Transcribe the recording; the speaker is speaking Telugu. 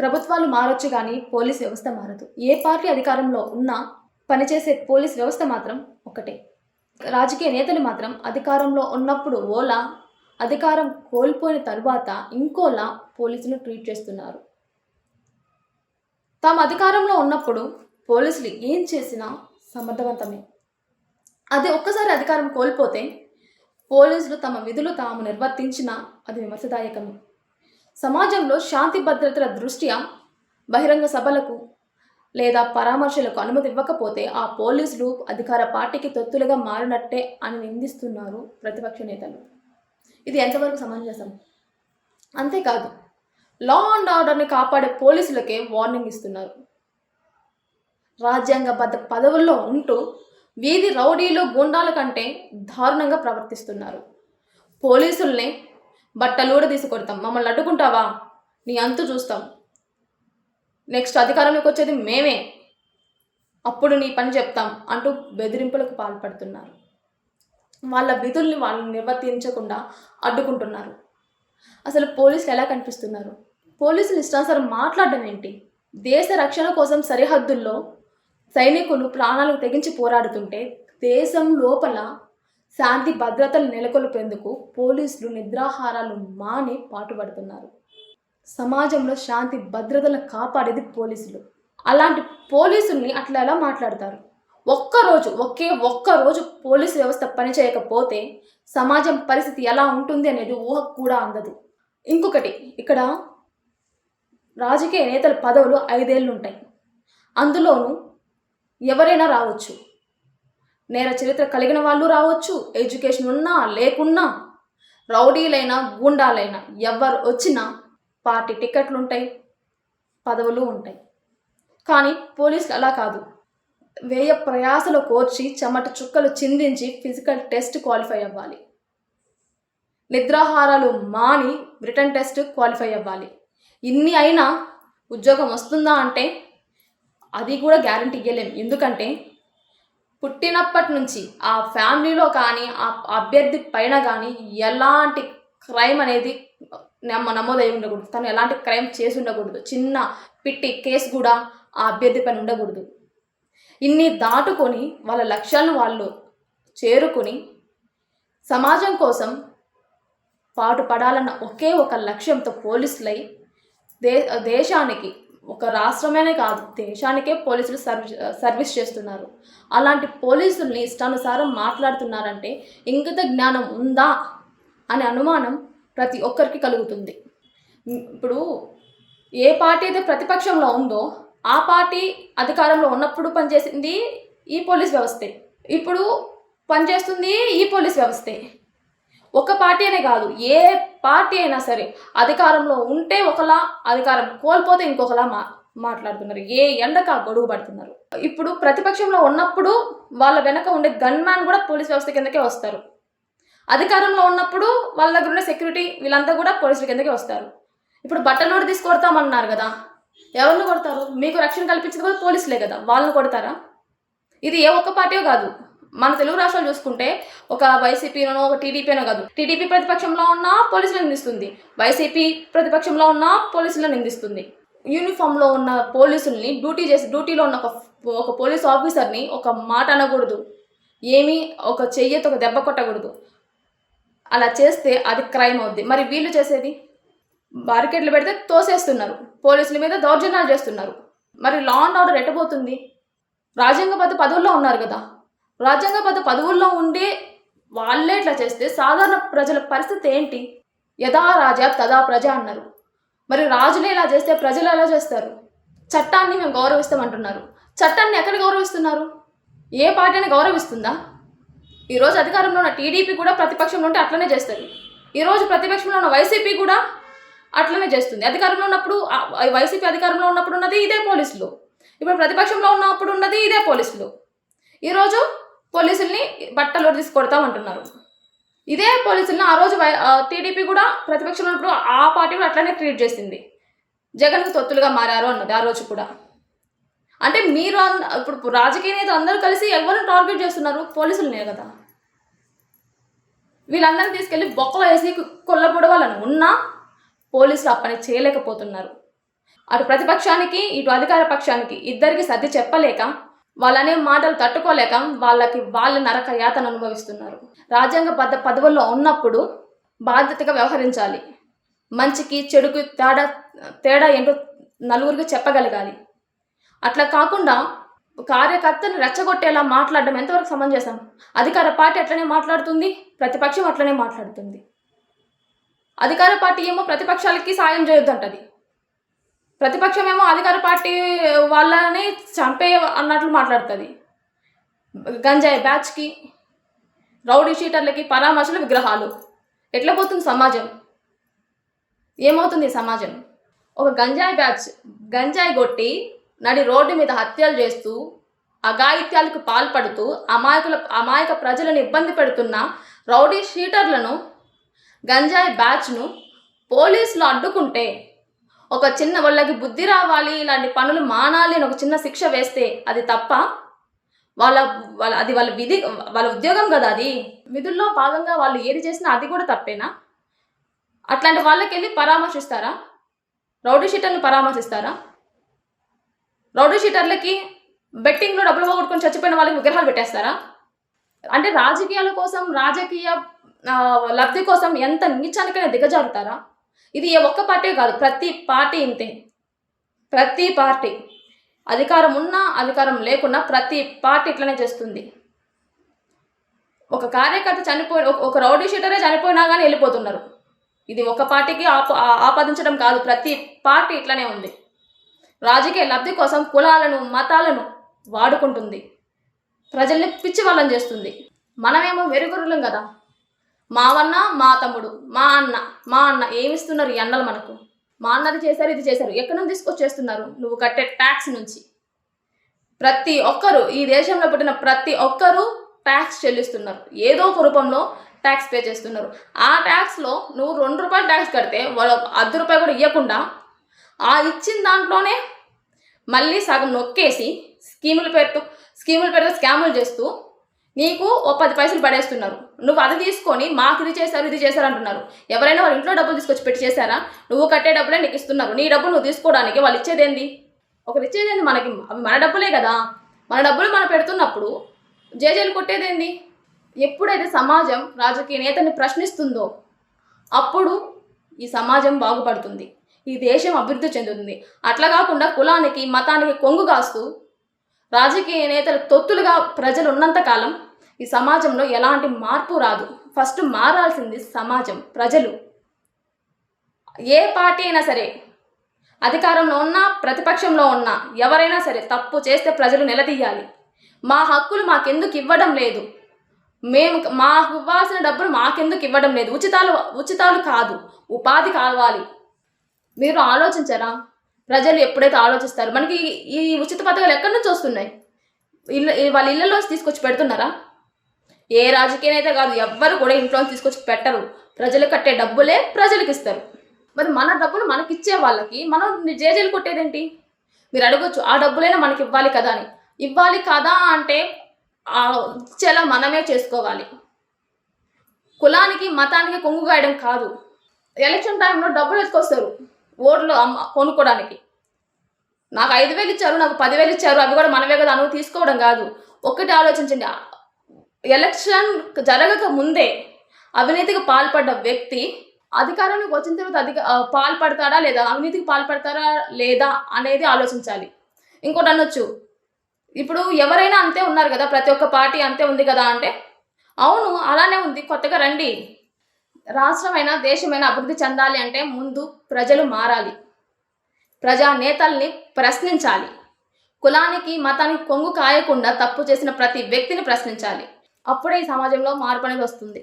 ప్రభుత్వాలు మారొచ్చు కానీ పోలీస్ వ్యవస్థ మారదు. ఏ పార్టీ అధికారంలో ఉన్నా పనిచేసే పోలీస్ వ్యవస్థ మాత్రం ఒకటే. రాజకీయ నేతలు మాత్రం అధికారంలో ఉన్నప్పుడు ఓలా అధికారం కోల్పోయిన తరువాత ఇంకోలా పోలీసులు ట్రీట్ చేస్తున్నారు. తాము అధికారంలో ఉన్నప్పుడు పోలీసులు ఏం చేసినా సమర్థవంతమే. అది ఒక్కసారి అధికారం కోల్పోతే పోలీసులు తమ విధులు తాము నిర్వర్తించినా అది విమర్శదాయకమే. సమాజంలో శాంతి భద్రతల దృష్ట్యా బహిరంగ సభలకు లేదా పరామర్శలకు అనుమతి ఇవ్వకపోతే ఆ పోలీసులు అధికార పార్టీకి తొత్తులుగా మారినట్టే అని నిందిస్తున్నారు ప్రతిపక్ష నేతలు. ఇది ఎంతవరకు సమంజసం? అంతేకాదు లా అండ్ ఆర్డర్ని కాపాడే పోలీసులకే వార్నింగ్ ఇస్తున్నారు. రాజ్యాంగబద్ధ పదవుల్లో ఉంటూ వీధి రౌడీలు గుండాల కంటే దారుణంగా ప్రవర్తిస్తున్నారు. పోలీసుల్ని బట్టలు కూడా తీసుకొడతాం. మమ్మల్ని అడ్డుకుంటావా? నీ అంతు చూస్తాం. నెక్స్ట్ అధికారంలోకి వచ్చేది మేమే. అప్పుడు నీ పని చెప్తాం అంటూ బెదిరింపులకు పాల్పడుతున్నారు. వాళ్ళ విధుల్ని వాళ్ళు నిర్వర్తించకుండా అడ్డుకుంటున్నారు. అసలు పోలీసులు ఎలా కనిపిస్తున్నారు? పోలీసులు ఇష్టానుసారం మాట్లాడడం ఏంటి? దేశ రక్షణ కోసం సరిహద్దుల్లో సైనికులు ప్రాణాలకు తెగించి పోరాడుతుంటే దేశం లోపల శాంతి భద్రతలు నెలకొల్పేందుకు పోలీసులు నిద్రాహారాలు మాని పాటుపడుతున్నారు. సమాజంలో శాంతి భద్రతలను కాపాడేది పోలీసులు. అలాంటి పోలీసుల్ని అట్లా ఎలా మాట్లాడతారు? ఒక్కరోజు ఒకే ఒక్క రోజు పోలీసు వ్యవస్థ పనిచేయకపోతే సమాజం పరిస్థితి ఎలా ఉంటుంది అనేది ఊహకు కూడా అందదు. ఇంకొకటి ఇక్కడ రాజకీయ నేతల పదవులు ఐదేళ్ళు ఉంటాయి అందులోనూ ఎవరైనా రావచ్చు. నేర చరిత్ర కలిగిన వాళ్ళు రావచ్చు ఎడ్యుకేషన్ ఉన్నా లేకున్నా రౌడీలైనా గూండాలైనా ఎవరు వచ్చినా పార్టీ టికెట్లు ఉంటాయి పదవులు ఉంటాయి. కానీ పోలీసులు అలా కాదు. వేయ ప్రయాసలు కోర్చి చెమట చుక్కలు చిందించి ఫిజికల్ టెస్ట్ క్వాలిఫై అవ్వాలి. నిద్రాహారాలు మాని రిటర్న్ టెస్ట్ క్వాలిఫై అవ్వాలి. ఇన్ని అయినా ఉద్యోగం వస్తుందా అంటే అది కూడా గ్యారంటీ ఇవ్వలేం ఎందుకంటే పుట్టినప్పటి నుంచి ఆ ఫ్యామిలీలో కానీ ఆ అభ్యర్థి పైన కానీ ఎలాంటి క్రైమ్ అనేది నమ్మ నమోదై ఉండకూడదు. తను ఎలాంటి క్రైమ్ చేసి ఉండకూడదు. చిన్న పిట్టి కేసు కూడా ఆ అభ్యర్థి పైన ఉండకూడదు. ఇన్ని దాటుకొని వాళ్ళ లక్ష్యాలను వాళ్ళు చేరుకొని సమాజం కోసం పాటు పడాలన్న ఒకే ఒక లక్ష్యంతో పోలీసులై దే దేశానికి ఒక రాష్ట్రమేనే కాదు దేశానికే పోలీసులు సర్వీస్ సర్వీస్ చేస్తున్నారు. అలాంటి పోలీసుల్ని ఇష్టానుసారం మాట్లాడుతున్నారంటే ఇంగిత జ్ఞానం ఉందా అనే అనుమానం ప్రతి ఒక్కరికి కలుగుతుంది. ఇప్పుడు ఏ పార్టీ అయితే ప్రతిపక్షంలో ఉందో ఆ పార్టీ అధికారంలో ఉన్నప్పుడు పనిచేసింది ఈ పోలీస్ వ్యవస్థే. ఇప్పుడు పనిచేస్తుంది ఈ పోలీస్ వ్యవస్థే. ఒక పార్టీ అనే కాదు ఏ పార్టీ అయినా సరే అధికారంలో ఉంటే ఒకలా అధికారం కోల్పోతే ఇంకొకలా మా మాట్లాడుతున్నారు. ఏ ఎండక గొడుగు పడుతున్నారు. ఇప్పుడు ప్రతిపక్షంలో ఉన్నప్పుడు వాళ్ళ వెనక ఉండే గన్ మ్యాన్ కూడా పోలీస్ వ్యవస్థ కిందకే వస్తారు. అధికారంలో ఉన్నప్పుడు వాళ్ళ దగ్గర ఉన్న సెక్యూరిటీ వీళ్ళంతా కూడా పోలీసుల కిందకే వస్తారు. ఇప్పుడు బట్టలు కూడా తీసుకొడతామన్నారు కదా. ఎవరిని కొడతారు? మీకు రక్షణ కల్పించేది కూడా పోలీసులే కదా. వాళ్ళని కొడతారా? ఇది ఏ ఒక్క పార్టీయో కాదు. మన తెలుగు రాష్ట్రాలు చూసుకుంటే ఒక వైసీపీనో ఒక టీడీపీనో కాదు. టీడీపీ ప్రతిపక్షంలో ఉన్న పోలీసులను నిందిస్తుంది. వైసీపీ ప్రతిపక్షంలో ఉన్న పోలీసులను నిందిస్తుంది. యూనిఫామ్లో ఉన్న పోలీసుల్ని డ్యూటీ చేసి డ్యూటీలో ఉన్న ఒక ఒక పోలీస్ ఆఫీసర్ని ఒక మాట అనకూడదు. ఏమీ ఒక చెయ్యతో ఒక దెబ్బ కొట్టకూడదు. అలా చేస్తే అది క్రైమ్ అవుద్ది. మరి వీళ్ళు చేసేది? బారికేడ్లు పెడితే తోసేస్తున్నారు. పోలీసుల మీద దౌర్జన్యాలు చేస్తున్నారు. మరి లా అండ్ ఆర్డర్ ఎట్టబోతుంది? రాజ్యాంగబద్ధ పదవుల్లో ఉన్నారు కదా. రాజ్యాంగబద్ధ పదవుల్లో ఉండి వాళ్ళే ఇట్లా చేస్తే సాధారణ ప్రజల పరిస్థితి ఏంటి? యథా రాజా తదా ప్రజ అన్నారు. మరి రాజులే ఇలా చేస్తే ప్రజలు ఎలా చేస్తారు? చట్టాన్ని మేము గౌరవిస్తామంటున్నారు. చట్టాన్ని ఎక్కడ గౌరవిస్తున్నారు? ఏ పార్టీని గౌరవిస్తుందా? ఈరోజు అధికారంలో ఉన్న టీడీపీ కూడా ప్రతిపక్షంలో ఉంటే అట్లనే చేస్తారు ఈరోజు ప్రతిపక్షంలో ఉన్న వైసీపీ కూడా అట్లనే చేస్తుంది. అధికారంలో ఉన్నప్పుడు వైసీపీ అధికారంలో ఉన్నప్పుడు ఉన్నది ఇదే పోలీసులు. ఇప్పుడు ప్రతిపక్షంలో ఉన్నప్పుడు ఉన్నది ఇదే పోలీసులు. ఈరోజు పోలీసుల్ని బట్టలు తీసి కొడతామంటున్నారు ఇదే పోలీసుల్ని ఆ రోజు వై- టీడీపీ కూడా ప్రతిపక్షంలో ఉన్నప్పుడు ఆ పార్టీ కూడా అట్లనే ట్రీట్ చేసింది. జగన్కు తొత్తులుగా మారారు అన్నది ఆ రోజు కూడా. అంటే మీరు ఇప్పుడు రాజకీయ నేతలు అందరూ కలిసి ఎవరిని టార్గెట్ చేస్తున్నారు? పోలీసులనే కదా. వీళ్ళందరినీ తీసుకెళ్ళి బొక్కలు వేసి కొల్లబొడవాలని ఉన్నా పోలీసులు ఆ పని చేయలేకపోతున్నారు. అటు ప్రతిపక్షానికి ఇటు అధికార పక్షానికి ఇద్దరికి సర్ది చెప్పలేక వాళ్ళనే మాటలు తట్టుకోలేక వాళ్ళకి వాళ్ళ నరక యాతను అనుభవిస్తున్నారు. రాజ్యాంగ పద పదవుల్లో ఉన్నప్పుడు బాధ్యతగా వ్యవహరించాలి. మంచికి చెడుకు తేడా తేడా ఏంటో నలుగురికి చెప్పగలగాలి. అట్లా కాకుండా కార్యకర్తను రెచ్చగొట్టేలా మాట్లాడడం ఎంతవరకు సమంజసం? అధికార పార్టీ అట్లనే మాట్లాడుతుంది ప్రతిపక్షం అట్లనే మాట్లాడుతుంది. అధికార పార్టీ ఏమో ప్రతిపక్షాలకి సాయం చేయొద్దంటది. ప్రతిపక్షమేమో అధికార పార్టీ వాళ్ళని చంపే అన్నట్లు మాట్లాడుతుంది. గంజాయి బ్యాచ్కి రౌడీ షీటర్లకి పరామర్శలు విగ్రహాలు. ఎట్లా పోతుంది సమాజం? ఏమవుతుంది సమాజం? ఒక గంజాయి బ్యాచ్ గంజాయి కొట్టి నడి రోడ్డు మీద హత్యలు చేస్తూ అఘాయిత్యాలకు పాల్పడుతూ అమాయకుల అమాయక ప్రజలను ఇబ్బంది పెడుతున్న రౌడీ షీటర్లను గంజాయి బ్యాచ్ను పోలీసులు అడ్డుకుంటే ఒక చిన్న వాళ్ళకి బుద్ధి రావాలి ఇలాంటి పనులు మానాలి అని ఒక చిన్న శిక్ష వేస్తే అది తప్ప వాళ్ళ వాళ్ళ అది వాళ్ళ విధి వాళ్ళ ఉద్యోగం కదా అది. విధుల్లో భాగంగా వాళ్ళు ఏది చేసినా అది కూడా తప్పేనా? అట్లాంటి వాళ్ళకి వెళ్ళి పరామర్శిస్తారా? రౌడీ షీటర్ని పరామర్శిస్తారా? రౌడీ షీటర్లకి బెట్టింగ్లో డబ్బులు పోగొట్టుకొని చచ్చిపోయిన వాళ్ళకి విగ్రహాలు పెట్టేస్తారా? అంటే రాజకీయాల కోసం రాజకీయ లబ్ధి కోసం ఎంత నీచానికైనా దిగజారుతారా? ఇది ఏ ఒక్క పార్టీ కాదు ప్రతి పార్టీ ఇంతే. ప్రతి పార్టీ. అధికారం ఉన్నా అధికారం లేకున్నా ప్రతి పార్టీ ఇట్లనే చేస్తుంది. ఒక కార్యకర్త చనిపోయి ఒక- ఒక రౌడీ షీటరే చనిపోయినా కానీ వెళ్ళిపోతున్నారు. ఇది ఒక పార్టీకి ఆప ఆపాదించడం కాదు ప్రతి పార్టీ ఇట్లనే ఉంది. రాజకీయ లబ్ధి కోసం కులాలను మతాలను వాడుకుంటుంది. ప్రజల్ని పిచ్చి వాళ్ళని చేస్తుంది. మనమేమో వెరుగురులం కదా. మావన్న మా తమ్ముడు మా అన్న మా అన్న ఏమిస్తున్నారు ఈ అన్నలు మనకు? మా అన్నది చేశారు ఇది చేశారు. ఎక్కడి నుంచి తీసుకొచ్చేస్తున్నారు? నువ్వు కట్టే ట్యాక్స్ నుంచి. ప్రతి ఒక్కరు ఈ దేశంలో పుట్టిన ప్రతి ఒక్కరూ ట్యాక్స్ చెల్లిస్తున్నారు. ఏదో ఒక రూపంలో ట్యాక్స్ పే చేస్తున్నారు. ఆ ట్యాక్స్లో నువ్వు రెండు రూపాయలు ట్యాక్స్ కడితే వాళ్ళు అర్ధ రూపాయలు కూడా ఇవ్వకుండా ఆ ఇచ్చిన దాంట్లోనే మళ్ళీ సగం నొక్కేసి స్కీముల పేరుతో స్కీముల పేరుతో స్కాములు చేస్తూ నీకు ఓ పది పైసలు పడేస్తున్నారు. నువ్వు అది తీసుకొని మాకు ఇది చేశారు ఇది చేశారు అంటున్నారు. ఎవరైనా వాళ్ళ ఇంట్లో డబ్బులు తీసుకొచ్చి పెట్టి చేశారా? నువ్వు కట్టే డబ్బులే నీకు ఇస్తున్నారు. నీ డబ్బులు నువ్వు తీసుకోవడానికి వాళ్ళు ఇచ్చేదేంది ఒకరు ఇచ్చేదేంది మనకి? అవి మన డబ్బులే కదా. మన డబ్బులు మనం పెడుతున్నప్పుడు జేజేలు కొట్టేదేంది ఎప్పుడైతే సమాజం రాజకీయ నేతని ప్రశ్నిస్తుందో అప్పుడు ఈ సమాజం బాగుపడుతుంది. ఈ దేశం అభివృద్ధి చెందుతుంది. అట్లా కాకుండా కులానికి మతానికి కొంగు కాస్తూ రాజకీయ నేతలు తొత్తులుగా ప్రజలు ఉన్నంత కాలం ఈ సమాజంలో ఎలాంటి మార్పు రాదు. ఫస్ట్ మారాల్సింది సమాజం ప్రజలు. ఏ పార్టీ అయినా సరే అధికారంలో ఉన్నా ప్రతిపక్షంలో ఉన్నా ఎవరైనా సరే తప్పు చేస్తే ప్రజలు నిలదీయాలి. మా హక్కులు మాకెందుకు ఇవ్వడం లేదు? మేము మాకు ఇవ్వాల్సిన డబ్బులు మాకెందుకు ఇవ్వడం లేదు? ఉచితాలు ఉచితాలు కాదు ఉపాధి కావాలి. మీరు ఆలోచించరా? ప్రజలు ఎప్పుడైతే ఆలోచిస్తారు మనకి ఈ ఉచిత పథకాలు ఎక్కడి నుంచి వస్తున్నాయి? ఇల్లు వాళ్ళ ఇళ్ళలో తీసుకొచ్చి పెడుతున్నారా? ఏ రాజకీయ నేత కాదు ఎవ్వరు కూడా ఇంట్లో తీసుకొచ్చి పెట్టరు. ప్రజలు కట్టే డబ్బులే ప్రజలకు ఇస్తారు. మరి మన డబ్బులు మనకి ఇచ్చే వాళ్ళకి మనం జేజేలు కొట్టేదేంటి? మీరు అడగొచ్చు ఆ డబ్బులైనా మనకి ఇవ్వాలి కదా అని. ఇవ్వాలి కదా అంటే ఇచ్చేలా మనమే చేసుకోవాలి. కులానికి మతానికి కొంగు గాయడం కాదు. ఎలక్షన్ టైంలో డబ్బులు ఎత్తుకొస్తారు ఓట్లు అమ్మ కొనుక్కోవడానికి నాకు ఐదు వేలు ఇచ్చారు నాకు పదివేలు ఇచ్చారు అవి కూడా మనమే కదా నువ్వు తీసుకోవడం కాదు. ఒక్కటి ఆలోచించండి. ఎలక్షన్ జరగక ముందే అవినీతికి పాల్పడ్డ వ్యక్తి అధికారంలోకి వచ్చిన తర్వాత అధిక పాల్పడతాడా లేదా అవినీతికి పాల్పడతారా లేదా అనేది ఆలోచించాలి. ఇంకోటి అనొచ్చు. ఇప్పుడు ఎవరైనా అంతే ఉన్నారు కదా ప్రతి ఒక్క పార్టీ అంతే ఉంది కదా అంటే అవును అలానే ఉంది. కొత్తగా రండి. రాష్ట్రమైనా దేశమైనా అభివృద్ధి చెందాలి అంటే ముందు ప్రజలు మారాలి. ప్రజా నేతల్ని ప్రశ్నించాలి. కులానికి మతానికి కొంగు కాయకుండా తప్పు చేసిన ప్రతి వ్యక్తిని ప్రశ్నించాలి. అప్పుడే ఈ సమాజంలో మార్పు అనేది వస్తుంది.